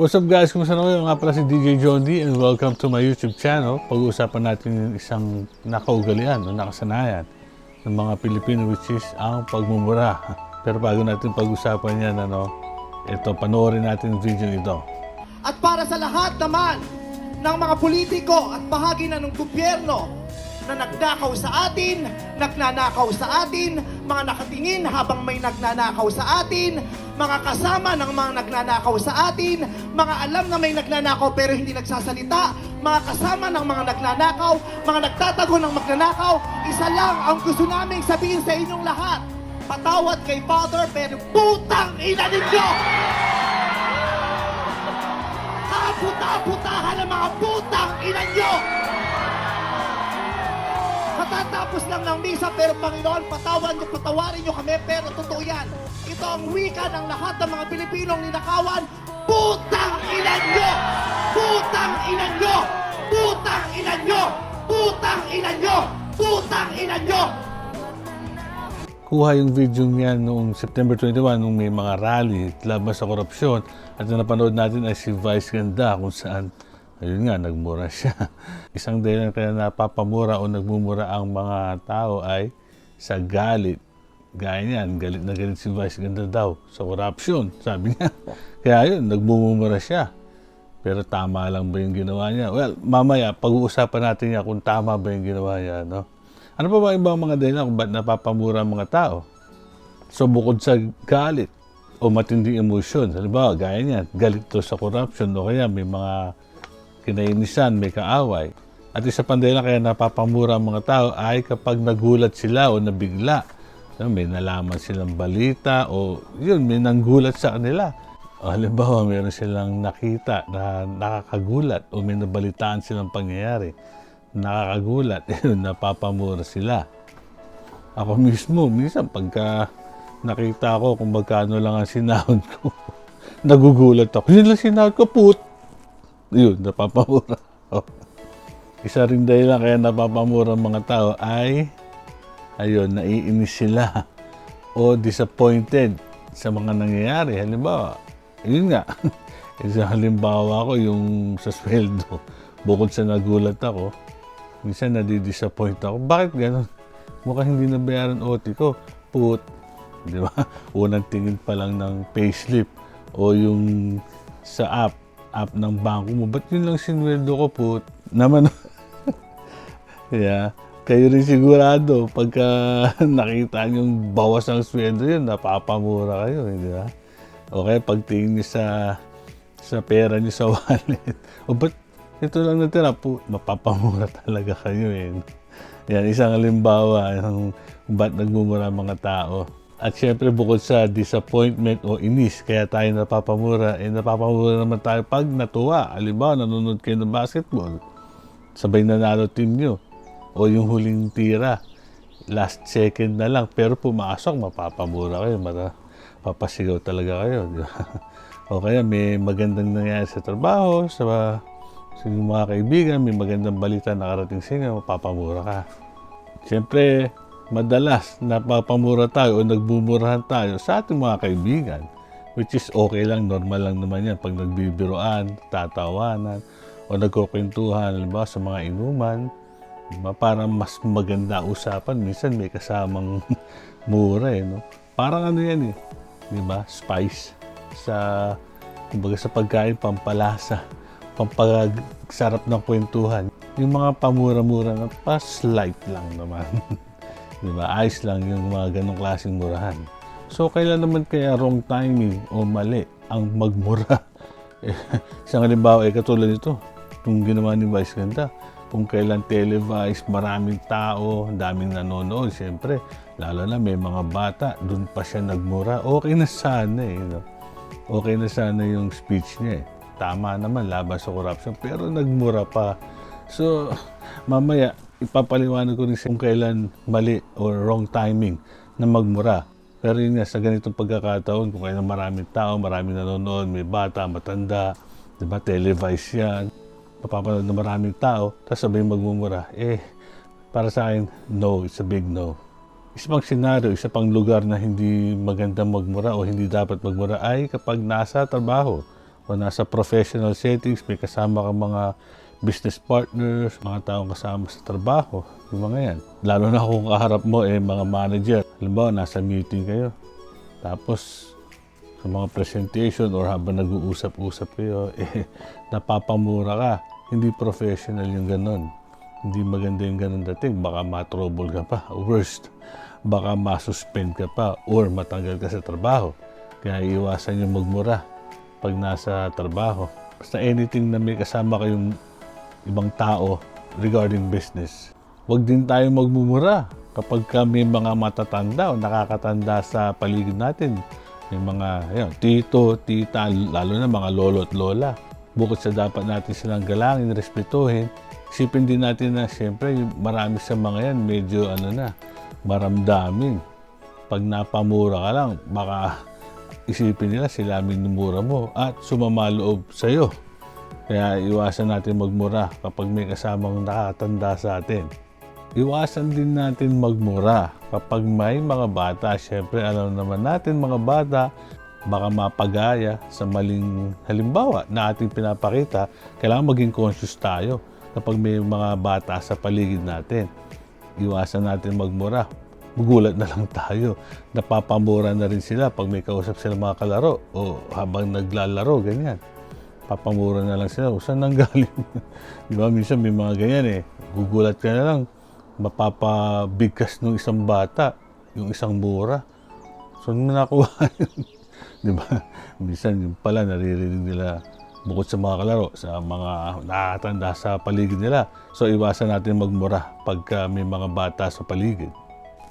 What's up guys? Kumusta na kayo? Nga pala si DJ John D and welcome to my YouTube channel. Pag-uusapan natin yung isang nakaugalian o nakasanayan ng mga Pilipino which is ang pagmumura. Pero bago natin pag-usapan yan, ano, ito, panoorin natin yung video ito. at para sa lahat naman ng mga politiko at bahagi na ng gobyerno na nagnakaw sa atin, nagnanakaw sa atin, mga nakatingin habang may nagnanakaw sa atin, mga kasama ng mga nagnanakaw sa atin, mga alam na may nagnanakaw pero hindi nagsasalita, mga kasama ng mga nagnanakaw, mga nagtatago ng magnanakaw, isa lang ang gusto naming sabihin sa inyong lahat. Patawad kay Father pero putang ina ninyo! Kaputa-putahan ng mga putang ina nyo! Katatapos lang ng misa pero Panginoon, patawan nyo, patawarin nyo kami pero totoo yan. Ito ang wika ng lahat ng mga Pilipinong ninakawan. Putang ina nyo! Putang ina nyo! Putang ina nyo! Putang ina nyo! Putang ina nyo! Kuha yung video niya noong September 21 nung may mga rally laban sa korupsyon at yung napanood natin ay si Vice Ganda kung saan ayun nga, nagmura siya. Isang dahilan kaya napapamura o nagmumura ang mga tao ay sa galit. Gaya niyan, galit na galit si Vice Ganda daw sa korupsyon, sabi niya. Kaya yun, nagmumura siya. Pero tama lang ba yung ginawa niya? Well, mamaya, pag-uusapan natin niya kung tama ba yung ginawa niya, no? Ano pa ba ibang mga dahilan kung ba't napapamura ang mga tao? So bukod sa galit o matinding emosyon, halimbawa gaya niyan, galit to sa corruption o kaya may mga kinainisan, may kaaway. At isa pang dahilan kaya napapamura ang mga tao ay kapag nagulat sila o nabigla. May nalaman silang balita o yun, may nanggulat sa kanila. O halimbawa, meron silang nakita na nakakagulat o may nabalitaan silang pangyayari. Nakakagulat, yun, napapamura sila. Ako mismo, minsan pagka nakita ko kung magkano lang ang sinahod ko, nagugulat ako. Yun lang sinahod ko, put. Yun, napapamura. ako. Isa rin dahilan kaya napapamura ang mga tao ay, ayun, naiinis sila o disappointed sa mga nangyayari. Halimbawa, yun nga, isang halimbawa ko yung sa sweldo. Bukod sa nagulat ako, minsan nadidisappoint ako. Bakit ganun? Mukhang hindi nabayaran OT ko. Put. Di ba? Unang tingin pa lang ng payslip o yung sa app, app ng bangko mo. Ba't yun lang sinweldo ko, put? Naman, yeah. Kayo rin sigurado, pagka nakita yung bawas ng sweldo yun, napapamura kayo, eh, di ba? O kaya pagtingin niyo sa sa pera niyo sa wallet. O ba't ito lang natira po, mapapamura talaga kayo eh. Yan, isang halimbawa ng ba't nagmumura mga tao. At syempre bukod sa disappointment o inis, kaya tayo napapamura, eh napapamura naman tayo pag natuwa. Halimbawa, nanonood kayo ng basketball, sabay nanalo team nyo. O yung huling tira, last second na lang, pero pumasok, mapapamura kayo, mara, papasigaw talaga kayo. Di o kaya may magandang nangyayari sa trabaho, sa sa mga kaibigan, may magandang balita nakarating sa inyo, mapapamura ka. Siyempre, madalas napapamura tayo o nagbumurahan tayo sa ating mga kaibigan. Which is okay lang, normal lang naman yan. Pag nagbibiroan, tatawanan, o nagkukwentuhan, halimbawa sa mga inuman, para mas maganda usapan. Minsan may kasamang mura eh, no? Parang ano yan eh, di ba? Spice sa, kumbaga sa pagkain, pampalasa pampagsarap ng kwentuhan. Yung mga pamura-mura na pa slight lang naman. Di ba? Ayos lang yung mga ganong klaseng murahan. So, kailan naman kaya wrong timing o mali ang magmura? Eh, Isang halimbawa, eh, katulad nito, yung ginawa ni Vice Ganda. Kung kailan televised, maraming tao, daming nanonood, siyempre, lalo na may mga bata, doon pa siya nagmura. Okay na sana eh. No? Okay na sana yung speech niya eh tama naman laban sa corruption pero nagmura pa. So, mamaya ipapaliwanag ko rin siya kung kailan mali or wrong timing na magmura. Pero yun nga, sa ganitong pagkakataon, kung kailan maraming tao, maraming nanonood, may bata, matanda, di ba, televised yan, mapapanood na maraming tao, tapos sabay magmumura, eh, para sa akin, no, it's a big no. Isa pang senaryo, isa pang lugar na hindi magandang magmura o hindi dapat magmura ay kapag nasa trabaho o nasa professional settings, may kasama ka mga business partners, mga taong kasama sa trabaho, yung mga yan. Lalo na kung kaharap mo eh mga manager. Halimbawa, nasa meeting kayo. Tapos, sa mga presentation or habang nag-uusap-usap kayo, eh, napapamura ka. Hindi professional yung ganon. Hindi maganda yung ganon dating. Baka matrouble ka pa. Worst, baka masuspend ka pa or matanggal ka sa trabaho. Kaya iwasan yung magmura pag nasa trabaho. Basta anything na may kasama kayong ibang tao regarding business. Huwag din tayo magmumura kapag kami mga matatanda o nakakatanda sa paligid natin. May mga ayun, tito, tita, lalo na mga lolo at lola. Bukod sa dapat natin silang galangin, respetuhin, isipin din natin na siyempre marami sa mga yan medyo ano na, maramdamin. Pag napamura ka lang, baka isipin nila sila minumura mo at sumama loob sa'yo. Kaya iwasan natin magmura kapag may kasamang nakatanda sa atin. Iwasan din natin magmura kapag may mga bata. Siyempre, alam naman natin mga bata, baka mapagaya sa maling halimbawa na ating pinapakita. Kailangan maging conscious tayo kapag may mga bata sa paligid natin. Iwasan natin magmura. Gugulat na lang tayo. Napapamura na rin sila pag may kausap sila mga kalaro o habang naglalaro, ganyan papamura na lang sila. O, saan nang galing? Di ba? Minsan may mga ganyan eh. Gugulat ka na lang. Mapapabigkas ng isang bata. Yung isang mura. So, ano nakuha yun? Di ba? Minsan yung pala naririnig nila bukod sa mga kalaro, sa mga nakakatanda sa paligid nila. So, iwasan natin magmura pagka may mga bata sa paligid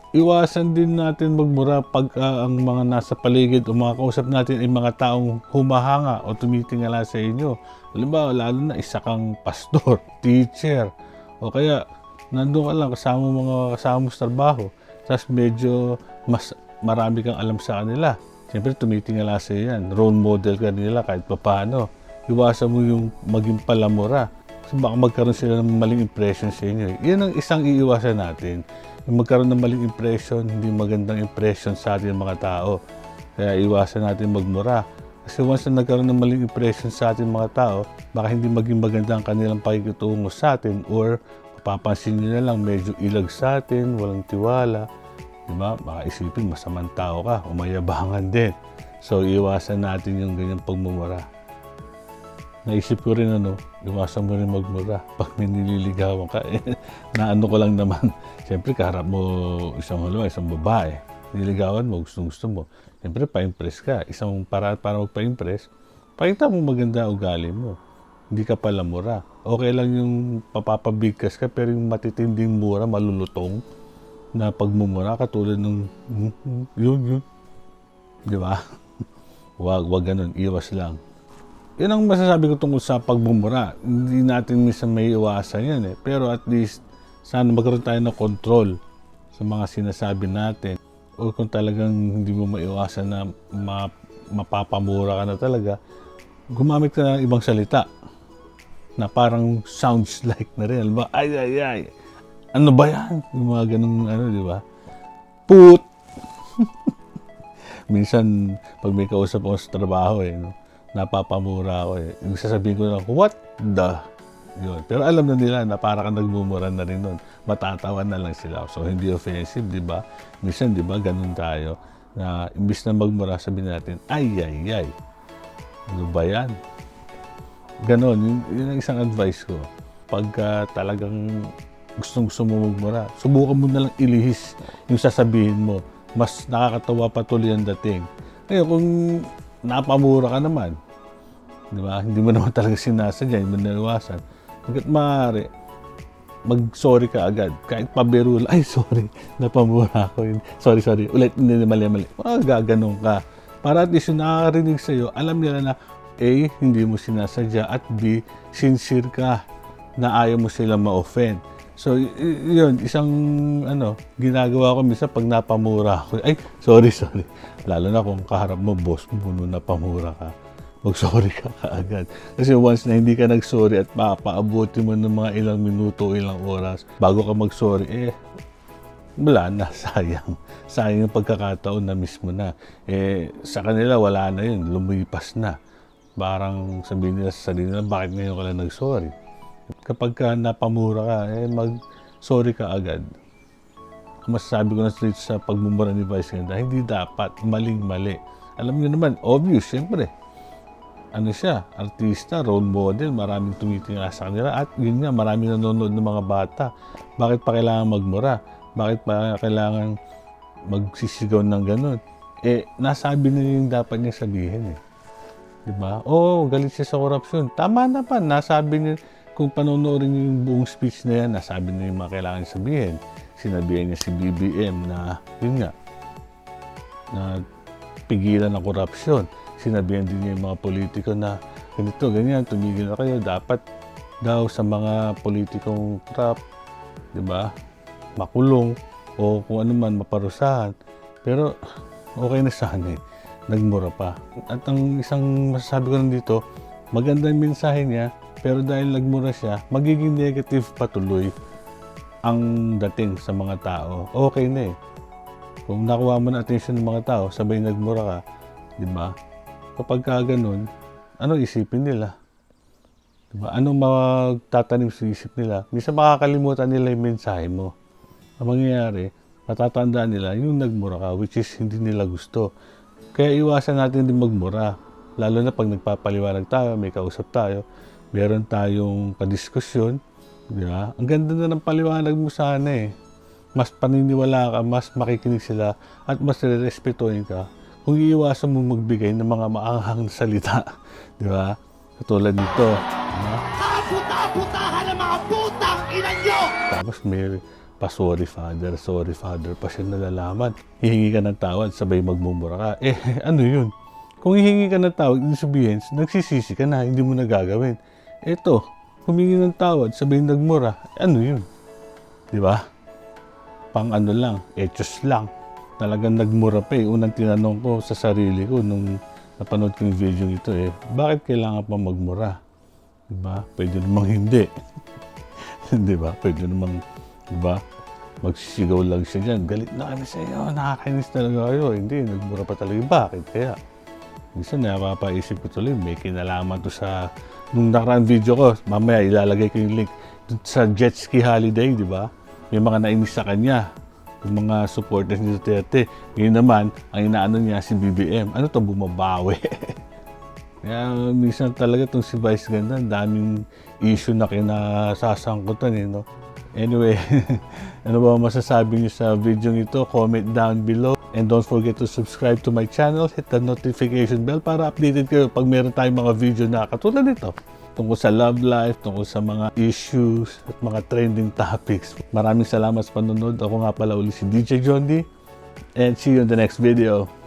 iwasan din natin magmura pag ah, ang mga nasa paligid o mga kausap natin ay mga taong humahanga o tumitingala sa inyo. Halimbawa, lalo na isa kang pastor, teacher, o kaya nandun ka lang kasama mga kasama mo sa trabaho. Tapos medyo mas marami kang alam sa kanila. Siyempre, tumitingala sa yan. Role model ka nila kahit papaano. Iwasan mo yung maging palamura. Kasi baka magkaroon sila ng maling impression sa inyo. Yan ang isang iiwasan natin yung magkaroon ng maling impression, hindi magandang impression sa ating mga tao. Kaya iwasan natin magmura. Kasi once na nagkaroon ng maling impression sa ating mga tao, baka hindi maging maganda ang kanilang pakikitungo sa atin or papapansin nyo na lang medyo ilag sa atin, walang tiwala. Diba? Baka isipin masamang tao ka, umayabangan din. So iwasan natin yung ganyang pagmumura. Naisip ko rin ano, iwasan mo rin magmura pag may nililigawan ka. Eh, na ano ko lang naman, siyempre kaharap mo isang halawa, isang babae. Niligawan mo, gusto gusto mo. Siyempre pa-impress ka. Isang paraan para magpa-impress, pakita mo maganda ugali mo. Hindi ka pala mura. Okay lang yung papapabigkas ka, pero yung matitinding mura, malulutong na pagmumura, katulad ng "Hmm, hmm, yun, yun. Di ba? wag, wag ganun. Iwas lang. Yan ang masasabi ko tungkol sa pagmumura. Hindi natin minsan may iwasan yan eh. Pero at least, sana magkaroon tayo ng control sa mga sinasabi natin. O kung talagang hindi mo maiwasan na ma mapapamura ka na talaga, gumamit ka ng ibang salita na parang sounds like na rin. Mo, ay, ay, ay. Ano ba yan? Yung mga ganung ano, di ba? Put! Minsan, pag may kausap ako sa trabaho eh, no? Napapamura ako eh. Yung sasabihin ko lang, what the? Yun. Pero alam na nila na para ka nagmumura na rin nun. Matatawa na lang sila. So, hindi offensive, di ba? Minsan, di ba, ganun tayo. Na imbis na magmura, sabihin natin, ay, ay, ay. Ano ba yan? Ganon, yun, yun ang isang advice ko. Pagka talagang gustong gusto mo magmura, subukan mo na lang ilihis yung sasabihin mo. Mas nakakatawa pa tuloy ang dating. Ngayon, kung napamura ka naman, di ba? Hindi mo naman talaga sinasadya, hindi mo naiwasan. Hanggat maaari, mag-sorry ka agad. Kahit pabiro ay sorry, napamura ako. Sorry, sorry. Ulit, hindi, mali, mali. Wag gaganong ka. Para at least yung nakakarinig sa'yo, alam nila na A, hindi mo sinasadya at B, sincere ka na ayaw mo sila ma-offend. So, yun, isang ano, ginagawa ko minsan pag napamura ako. Ay, sorry, sorry. Lalo na kung kaharap mo, boss mo, no, napamura ka. Mag-sorry ka kaagad. Kasi once na hindi ka nag-sorry at papaabuti mo ng mga ilang minuto, ilang oras, bago ka mag-sorry, eh, wala na, sayang. Sayang yung pagkakataon na mismo na. Eh, sa kanila, wala na yun, lumipas na. parang sabihin nila sa sarili nila, bakit ngayon ka lang nag-sorry? Kapag ka napamura ka, eh mag-sorry ka agad. Ang masasabi ko na straight sa pagmumura ni Vice Ganda, hindi dapat, maling-mali. Alam niyo naman, obvious, siyempre. Ano siya, artista, role model, maraming tumitingala sa kanila at yun nga, maraming nanonood ng mga bata. Bakit pa kailangan magmura? Bakit pa kailangan magsisigaw ng ganun? Eh, nasabi na yung dapat niya sabihin eh. Di ba? Oo, galit siya sa korupsyon. Tama naman, nasabi niya, kung panonoorin niyo yung buong speech na yan, nasabi niya yung mga kailangan sabihin. Sinabihan niya si BBM na, yun nga, na pigilan ang korupsyon. Sinabihan din niya yung mga politiko na ganito, ganyan, tumigil na kayo. Dapat daw sa mga politikong corrupt, di ba, makulong o kung ano man, maparusahan. Pero okay na sana eh. Nagmura pa. At ang isang masasabi ko lang dito, maganda yung mensahe niya, pero dahil nagmura siya, magiging negative patuloy ang dating sa mga tao. Okay na eh. Kung nakuha mo na attention ng mga tao, sabay nagmura ka, di ba? Kapag ka ganun, ano isipin nila? Di ba? Anong magtatanim sa isip nila? Minsan makakalimutan nila yung mensahe mo. Ang mangyayari, matatandaan nila yung nagmura ka, which is hindi nila gusto. Kaya iwasan natin din magmura. Lalo na pag nagpapaliwanag tayo, may kausap tayo, meron tayong kadiskusyon, di ba? Ang ganda na ng paliwanag mo sana eh. Mas paniniwala ka, mas makikinig sila, at mas respetuhin ka kung iiwasan mo magbigay ng mga maanghang salita. Di ba? Katulad nito. Kaputa-putahan ng mga putang ina nyo! Tapos may pa sorry father, sorry father pa siya nalalaman. Hihingi ka ng tawad, sabay magmumura ka. Eh, ano yun? Kung hihingi ka ng tawad, ibig sabihin, nagsisisi ka na, hindi mo na gagawin. Eto, humingi ng tawad, sabay nagmura. Ano yun? Di ba? Pang ano lang, etos lang. Talagang nagmura pa eh. Unang tinanong ko sa sarili ko nung napanood ko yung video ito eh, bakit kailangan pa magmura? Di ba? Pwede namang hindi. di ba? Pwede namang, di ba? Magsisigaw lang siya dyan. Galit na kami sa iyo. Nakakainis talaga kayo. Hindi, nagmura pa talaga. Bakit kaya? Minsan napapaisip ko tuloy, may kinalaman to sa nung nakaraan video ko. Mamaya ilalagay ko yung link sa jet ski holiday, di ba? May mga nainis sa kanya. Yung mga supporters ni Duterte. Ngayon naman, ang inaano niya si BBM. Ano to bumabawi? Kaya minsan talaga itong si Vice Ganda, daming issue na kinasasangkutan eh, no? Anyway, ano ba masasabi niyo sa video nito? Comment down below. And don't forget to subscribe to my channel. Hit the notification bell para updated kayo pag meron tayong mga video na katulad nito. Tungkol sa love life, tungkol sa mga issues at mga trending topics. Maraming salamat sa panonood. Ako nga pala uli si DJ John. And see you in the next video.